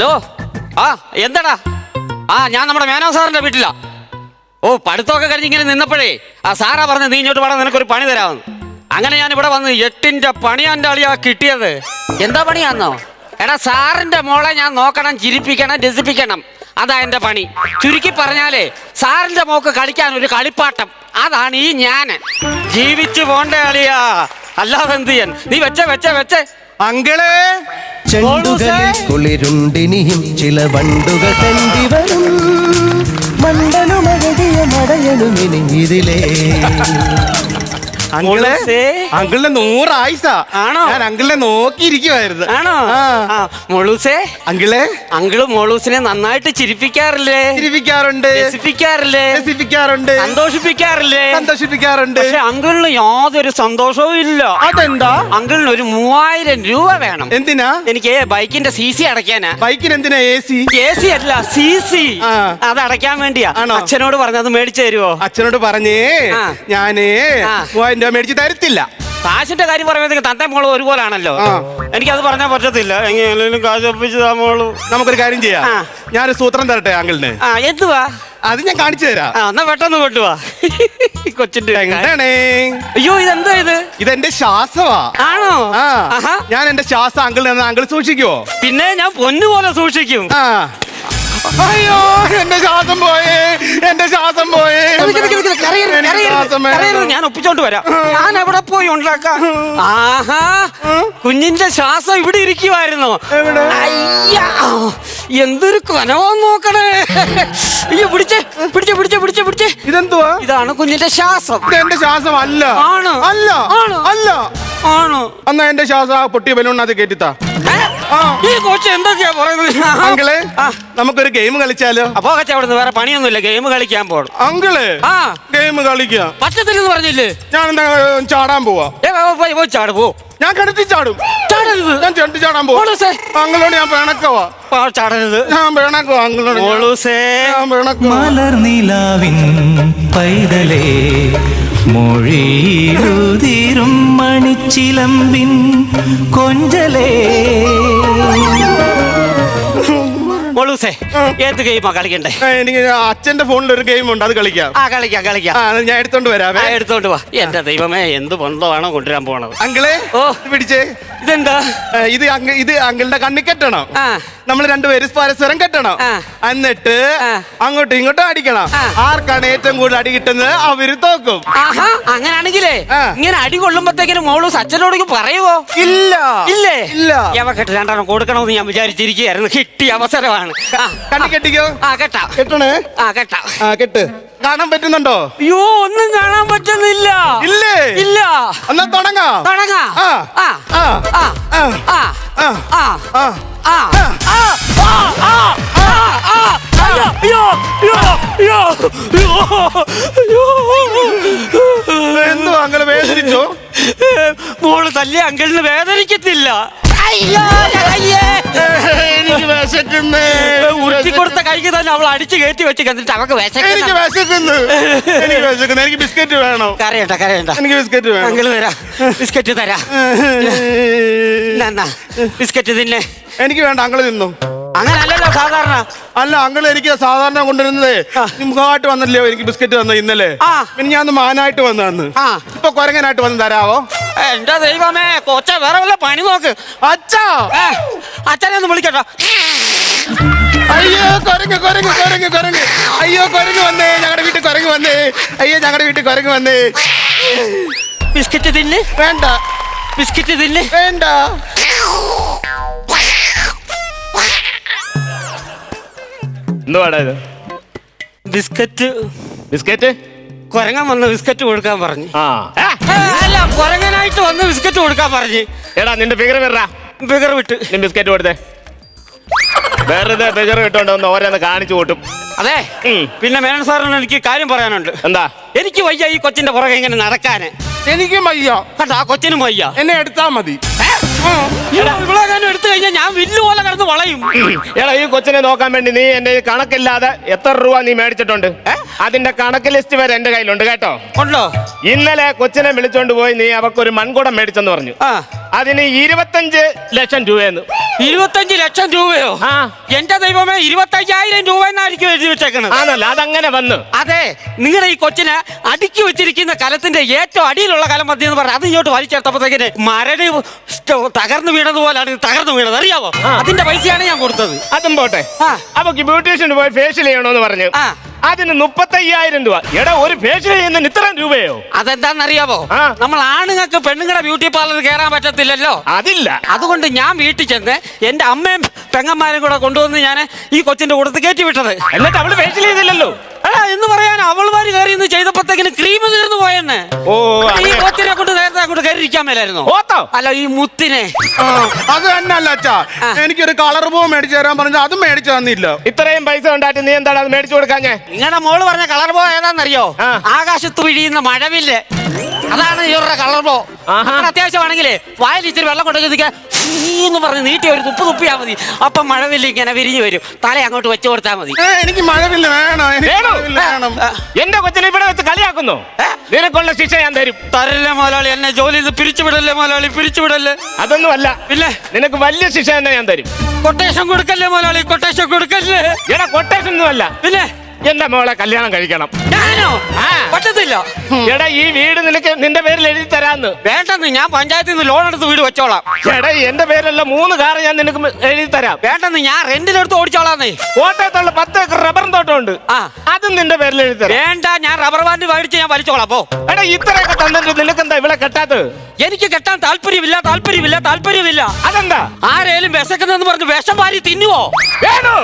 Hello? ആ എന്താടാ? ആ ഞാൻ നമ്മുടെ മേനോ സാറിന്റെ വീട്ടിലാ. ഓ പഠിത്തമൊക്കെ കഴിഞ്ഞ് ഇങ്ങനെ നിന്നപ്പോഴേ ആ സാറാ പറഞ്ഞ് നീ ഇങ്ങോട്ട് വേണം നിനക്കൊരു പണി തരാമെന്ന്. അങ്ങനെ ഞാൻ ഇവിടെ വന്ന് എട്ടിന്റെ പണിയാന്റെ അളിയാ കിട്ടിയത്. എന്താ പണിയാന്നോ? എടാ സാറിന്റെ മോളെ ഞാൻ നോക്കണം ചിരിപ്പിക്കണം രസിപ്പിക്കണം. അതാ എന്റെ പണി. ചുരുക്കി പറഞ്ഞാലേ സാറിന്റെ മോക്ക് കളിക്കാൻ ഒരു കളിപ്പാട്ടം. അതാണ് ഈ ഞാൻ ജീവിച്ചു പോണ്ടേ അളിയാ. അല്ലാതെ എന്ത് ചെയ്യാൻ? നീ വെച്ചേ വെച്ചേ വെച്ചേ. അങ്കിളേ. ചെണ്ടുകളിൽ കുളിരുണ്ടിനിയും ചില വണ്ടുകൾ കണ്ടിവരും മണ്ടനുമഴകിയ മടയനുമിനി ഇതിലേ. അങ്കിളെ. അങ്കിളിന്റെ നൂറ് ആയിസാ. ആണോ? ഞാൻ അങ്കിളിനെ നോക്കിയിരിക്കുവായിരുന്നു. ആണോ? മോളൂസേ. അങ്കിളെ? അങ്കിൾ മോളൂസിനെ നന്നായിട്ട് ചിരിപ്പിക്കാറില്ലേ? ചിരിപ്പിക്കാറുണ്ട്. രസിപ്പിക്കാറില്ലേ? രസിപ്പിക്കാറുണ്ട്. സന്തോഷിപ്പിക്കാറില്ലേ? സന്തോഷിപ്പിക്കാറുണ്ട്. പക്ഷെ അങ്കിളിന് യാതൊരു സന്തോഷവും ഇല്ല. അതെന്താ? അങ്കിളിന് ഒരു മൂവായിരം രൂപ വേണം. എന്തിനാ? എനിക്ക് ബൈക്കിന്റെ സി സി അടയ്ക്കാനാ. ബൈക്കിന് എന്തിനാ എ സി? എ സി അല്ല സി സി. അത് അടയ്ക്കാൻ വേണ്ടിയാ. അച്ഛനോട് പറഞ്ഞത് മേടിച്ചു തരുവോ? അച്ഛനോട് പറഞ്ഞേ. ഞാനേ ആ. മൂവായിരം രൂപ മേടിച്ച് തരത്തില്ല. കാശിന്റെ കാര്യം പറയുമ്പോഴത്തേക്ക് തന്റെ മോൾ ഒരുപോലാണല്ലോ. എനിക്ക് എനിക്കത് പറഞ്ഞാൽ പറ്റത്തില്ല. എങ്ങനെയാണെങ്കിലും കാശ് ഒപ്പിച്ച് താ മോൾ. നമുക്കൊരു കാര്യം ചെയ്യാം. ആ. ഞാനൊരു സൂത്രം തരട്ടെ അങ്കിളിന്? ആ എന്തുവാ? അത് ഞാൻ കാണിച്ചു തരാം. ആ എന്നാ പെട്ടെന്ന് കൊണ്ടുവാ കൊച്ചിന്റെ കാര്യം. എങ്ങനെയാണേ അയ്യോ ഇതെന്താ ഇത്? ഇതെന്റെ ശ്വാസമാ ആണോ? ആ. ആഹാ. ഞാൻ എന്റെ ശ്വാസം അങ്കിളിന് അങ്കിൾ സൂക്ഷിക്കുവോ? പിന്നെ ഞാൻ പൊന്നുപോലെ സൂക്ഷിക്കും. ആ. അയ്യോ എന്റെ ശ്വാസം പോയേ എന്റെ ശ്വാസം പോയേ. നിക്ക് നിക്ക് നിക്ക് കരയരുത്, എനിക്ക് കരയരുത്, ശ്വാസം വേണം. കരയരുത്, ഞാൻ ഒപ്പിച്ചോണ്ട് വരാം. ഞാൻ എവിടെ പോയി ഉണ്ടാക്കാം? ആഹാ കുഞ്ഞിന്റെ ശ്വാസം ഇവിടെ ഇരിക്കുവായിരുന്നു. എവിടെ? അയ്യ എന്തൊരു കനവാന്ന് നോക്കണേ. അയ്യോ പിടിച്ചേ പിടിച്ചേ പിടിച്ചേ പിടിച്ചേ പിടിച്ചേ. ഇതെന്തുവാ? ഇതാണ് കുഞ്ഞിന്റെ ശ്വാസം. ഇത് എന്റെ ശ്വാസം അല്ല. ആണ്. അല്ല. ആണ്. അല്ല. ആണോ. എന്നാ എന്റെ ശ്വാസം ആ പൊട്ടിയ ബലൂണിനകത്ത് ഏ? ആ. ഈ കൊച്ചു എന്തൊക്കെയാ പറയുന്നത്? അങ്കിളെ നമുക്കൊരു ഗെയിം കളിച്ചാലോ? അപ്പോ കച്ച അവിടുന്ന്. വേറെ പണിയൊന്നുമില്ല. ഗെയിം കളിക്കാൻ പോകണം അങ്കിൾ ആ. ഗെയിം കളിക്കാം. പറ്റത്തില്ലെന്ന് പറഞ്ഞില്ലേ? ഞാൻ എന്താ ചാടാൻ പോവാ. ഏ, പോ, പോയി പോയി ചാട് പോ. ഞാൻ കിടത്തി ചാടും. ചാടരുത്. ഞാൻ ചെണ്ടി ചാടാൻ പോവാ. മോളൂസേ അങ്കിളോട് ഞാൻ പിണക്കവാ. പോ, ചാടരുത്. ഞാൻ പിണക്കവാ അങ്കിളോട് ഞാൻ- മോളൂസേ ഞാൻ പിണക്കവാ. മലർനിലാവിൻ പൈതലേ മൊഴിയിലുതിരും മണിച്ചിലമ്പിൻ കൊഞ്ചലേ. മോളൂസേ ഏത് ഗെയിമാ കളിക്കണ്ടേ? എനിക്ക് അച്ഛന്റെ ഫോണിൽ ഒരു ഗെയിം ഉണ്ട് അത് കളിക്കാം. ആ കളിക്കാം കളിക്കാം. ആ ഞാൻ എടുത്തോണ്ട് ആ എടുത്തോണ്ട് വാ. എന്റെ ദൈവമേ എന്ത് ബന്ധമാണോ കൊണ്ടുവരാൻ പോണത്? അങ്കിളെ ഓ. ഇത് പിടിച്ചേ. ഇതെന്താ? ഇത് അങ്ക- ഇത് അങ്കിളുടെ കണ്ണി കെട്ടണം. ആ. നമ്മൾ രണ്ടുപേരും പരസ്പരം കെട്ടണം. ആ. എന്നിട്ട് ആ. അങ്ങോട്ടും ഇങ്ങോട്ടും അടിക്കണം. ആ. ആർക്കാണ് ഏറ്റവും കൂടുതൽ അടി കിട്ടുന്നത്? അവർ തോക്കും. ആഹാ അങ്ങനാണെങ്കിലേ ആ. ഇങ്ങനെ അടി കൊള്ളുമ്പത്തേക്കിനും മോൾ സച്ചനോട് പറയുവോ? ഇല്ല. ഇല്ലേ? ഇല്ല. എവക്കെട്ട് രണ്ടെണ്ണം കൊടുക്കണമെന്ന് ഞാൻ വിചാരിച്ചിരിക്കുകയായിരുന്നു. കിട്ടിയ അവസരമാണ്. കണ്ണി കെട്ടിക്കോ ആ കേട്ടാ കെട്ടണേ ആ കേട്ടാ ആ കെട്ട് കാണാൻ പറ്റുന്നുണ്ടോ അയ്യോ ഒന്നും കാണാൻ പറ്റുന്നില്ല ഇല്ലേ ഇല്ല എന്നാ തുടങ്ങാം തുടങ്ങാ ആ. ആ ആ. ആ ആ. ആ ആ. അയ്യോ അയ്യോ അയ്യോ അയ്യോ എന്തോ അങ്ങനെ വേദനിച്ചോ മോൾ തല്ലിയ അങ്കിളിന് വേദനിക്കത്തില്ല അയ്യോ എനിക്ക് വിശക്കുന്നേ. ഉരുട്ടി കൊടുത്ത കൈക്ക് തന്നെ അവൾ അടിച്ചു കയറ്റി വെച്ച് എന്നിട്ട് അവക്ക് എനിക്ക് വിശക്കുന്ന. വിശക്കുന്നു എനിക്ക് വിശക്കുന്നു. എനിക്ക് ബിസ്ക്കറ്റ് വേണം? കരയണ്ട കരയണ്ട. എനിക്ക് ബിസ്ക്കറ്റ് വേണം? അങ്കിൾ തരാ. ബിസ്ക്കറ്റ് തരാ. എന്നാ ബിസ്ക്കറ്റ് തിന്നെ. എനിക്ക് വേണ്ട അങ്കിൾ തിന്നു. അങ്ങനല്ലല്ലോ സാധാരണ. അല്ല അങ്ങൾ എനിക്ക് സാധാരണ കൊണ്ടുവരുന്നത്. മുഖമായിട്ട് വന്നല്ലോ എനിക്ക് ബിസ്ക്കറ്റ് തന്ന ഇന്നലെ? ആ. പിന്നെ ഞാൻ മാനായിട്ട് വന്നു ആ. ഇപ്പൊ കൊരങ്ങനായിട്ട് വന്ന് തരാവോ? എന്റെ ദൈവമേ കൊച്ച വേറെ വല്ല പണി നോക്ക്. അച്ഛാ അച്ഛനെ ഒന്ന് വിളിക്കട്ടോ. അയ്യോ കൊരങ്ങ് കൊരങ്ങ് കൊരങ്ങ് കൊരങ്ങ്. അയ്യോ കൊരങ്ങ് വന്നേ ഞങ്ങളുടെ വീട്ടിൽ കൊരങ്ങ് വന്നേ. അയ്യോ ഞങ്ങളുടെ വീട്ടിൽ കൊരങ്ങ് വന്നേ. ബിസ്ക്കറ്റ് തിന്ന്. വേണ്ട. ബിസ്ക്കറ്റ് തിന്ന്. വേണ്ട. എന്തുവാടാ ഇത്? ബിസ്ക്കറ്റ്. ബിസ്ക്കറ്റ്? കുരങ്ങൻ വന്ന് ബിസ്ക്കറ്റ് കൊടുക്കാൻ പറഞ്ഞു. ആ. അല്ല കുറങ്ങനായിട്ട് വന്ന് ബിസ്ക്കറ്റ് കൊടുക്കാൻ പറഞ്ഞു. എടാ നിന്റെ ഫിഗർ വരാ ഫിഗർ വിട്ട്. നീ ബിസ്ക്കറ്റ് കൊടുത്തേ. വെറുതെ ഫിഗർ വിട്ടോണ്ട് ഒന്ന് ഓരോന്ന് കാണിച്ചു കൂട്ടും. അതെ ഉം. പിന്നെ മേനൻ സാറിന് എനിക്ക് കാര്യം പറയാനുണ്ട്. എന്താ? എനിക്ക് വയ്യ ഈ കൊച്ചിന്റെ പുറകെ ഇങ്ങനെ നടക്കാന്. എനിക്കും വയ്യ. കേട്ടോ ആ കൊച്ചിനും വയ്യ. എന്നെ എടുത്താ മതി. എടുത്തു കഴിഞ്ഞാൽ ഞാൻ വില്ല് പോലെ കിടന്ന് വളയും. എടാ ഈ കൊച്ചിനെ നോക്കാൻ വേണ്ടി നീ എന്റെ കണക്കില്ലാതെ എത്ര രൂപ നീ മേടിച്ചിട്ടുണ്ട്? അതിന്റെ കണക്ക് ലിസ്റ്റ് വരെ എന്റെ കയ്യിലുണ്ട് കേട്ടോ. ഉണ്ടോ? ഇന്നലെ കൊച്ചിനെ വിളിച്ചോണ്ട് പോയി നീ അവക്കൊരു മൺകുടം മേടിച്ചെന്ന് പറഞ്ഞു. ആ. അതിന് ഇരുപത്തഞ്ച് ലക്ഷം രൂപയെന്ന്. ഇരുപത്തഞ്ച് ലക്ഷം രൂപയോ? ആ. എന്റെ ദൈവമേ ഇരുപത്തയ്യായിരം രൂപ എന്നായിരിക്കും എഴുതി വെച്ചേക്കുന്നത് ആണല്ലോ അതങ്ങനെ വന്നു. അതെ നിങ്ങളുടെ ഈ കൊച്ചിനെ അടുക്കി വെച്ചിരിക്കുന്ന കലത്തിന്റെ ഏറ്റവും അടിയിലുള്ള കലം മതി എന്ന് പറഞ്ഞു അത് ഇങ്ങോട്ട് വലിച്ചെടുത്തപ്പോഴത്തേക്കിന് മരട് തകർന്നു ഇത് തകർന്നു വീണത്. അറിയാവോ? അതിന്റെ പൈസയാണ് ഞാൻ കൊടുത്തത്. അതും പോട്ടെ. ആ. ബ്യൂട്ടീഷ്യന് പോയി ഫേഷ്യൽ ചെയ്യണോന്ന് പറഞ്ഞു. ആ. അതിന് മുപ്പത്തയ്യായിരം രൂപ. എടാ ഒരു ഫേഷ്യൽ ചെയ്യുന്നതിന് ഇത്രയും രൂപയോ? അതെന്താണെന്നറിയാവോ ആ. നമ്മൾ ആണുങ്ങൾക്ക് പെണ്ണുങ്ങളുടെ ബ്യൂട്ടി പാർലർ കയറാൻ പറ്റത്തില്ലല്ലോ? അതില്ല. അതുകൊണ്ട് ഞാൻ വീട്ടിൽ ചെന്ന് എന്റെ അമ്മയും പെങ്ങന്മാരും കൂടെ കൊണ്ടുവന്ന് ഞാൻ ഈ കൊച്ചിന്റെ കൂടത്ത് കയറ്റി വിട്ടത്. എന്നിട്ട് അവൾ ഫേഷ്യൽ ചെയ്തില്ലല്ലോ എന്ന് അവൾമാര് കയറി ഇന്ന് ചെയ്തപ്പോഴത്തേക്കിന് ക്രീം തീർന്നു പോയെന്ന്. ഓ ഈ. കൊച്ചിനെ കൊണ്ട് നേരത്തെ അങ്ങോട്ട് കയറി ഇരിക്കാൻ മേലായിരുന്നോ? ഓത്തോ? അല്ല ഈ മുത്തിനെ. ആ, അത് തന്നെ അല്ല അച്ഛാ എനിക്കൊരു കളർ പൂ മേടിച്ചു തരാൻ പറഞ്ഞു അതും മേടിച്ചു തന്നില്ല. ഇത്രയും പൈസ ഉണ്ടായിട്ട് നീ എന്താണ് അത് മേടിച്ചു കൊടുക്കാഞ്ഞേ നിങ്ങളുടെ മോൾ പറഞ്ഞ കളർ പോ ഏതാണെന്നറിയോ? ആ. ആകാശത്ത് വിഴിയുന്ന മഴവില്ല്. അതാണ് ഇവരുടെ കളർബോ അത്യാവശ്യമാണെങ്കിലേ വായിൽ ഇച്ചിരി വെള്ളം കൊണ്ടുവന്ന് എന്ന് പറഞ്ഞ് നീട്ടി ഒരു തുപ്പ് തുപ്പിയാ മതി. അപ്പൊ മഴവില്ല ഇങ്ങനെ വിരിഞ്ഞു വരും. തല അങ്ങോട്ട് വെച്ചു കൊടുത്താൽ മതി. എനിക്ക് മഴവില്ല വേണം എന്റെ കൊച്ചിനെ ഇവിടെ വെച്ച് കളിയാക്കുന്നു? നിനക്കുള്ള ശിക്ഷ ഞാൻ തരും. തരല്ലേ മുതലാളി എന്നെ ജോലി ചെയ്ത് പിരിച്ചുവിടല്ലേ മുതലാളി പിരിച്ചുവിടല്ലേ? അതൊന്നും അല്ല പിന്നെ? നിനക്ക് വലിയ ശിക്ഷ തന്നെ ഞാൻ തരും. കൊട്ടേഷൻ കൊടുക്കല്ലേ മുതലാളി കൊട്ടേഷൻ കൊടുക്കല്ലേ? എടാ കൊട്ടേഷൻ ഒന്നും അല്ല പിന്നെ? എന്റെ മോളെ കല്യാണം കഴിക്കണം. ഞാനോ. പറ്റത്തില്ല. എടാ ഈ വീട് നിനക്ക് നിന്റെ പേരിൽ എഴുതി തരാന്ന്. വേണ്ടെന്ന് ഞാൻ പഞ്ചായത്തിൽ നിന്ന് ലോൺ എടുത്ത് വീട് വെച്ചോളാം. എടാ എന്റെ പേരല്ല മൂന്ന് കാർ ഞാൻ നിനക്ക് എഴുതി തരാം. വേണ്ടെന്ന് ഞാൻ റെന്റിലെടുത്ത് ഓടിച്ചോളാന്നേ കോട്ടയത്തുള്ള പത്ത് ഏക്കർ റബ്ബർ തോട്ടമുണ്ട്. ആ. അതും നിന്റെ പേരിൽ എഴുതി തരാം. വേണ്ട ഞാൻ റബ്ബർ ബാൻഡ് മേടിച്ച് ഞാൻ വലിച്ചോളാം പോ. എടാ ഇത്രയൊക്കെ തന്നിട്ട് നിനക്കെന്താ ഇവിടെ കെട്ടാത്തത്? എനിക്ക് കെട്ടാൻ താല്പര്യമില്ല താല്പര്യമില്ല താല്പര്യമില്ല. അതെന്താ? ആരേലും വിശക്കുന്നെന്ന് പറഞ്ഞ് വിഷം വാരി തിന്നുവോ? വേണോ?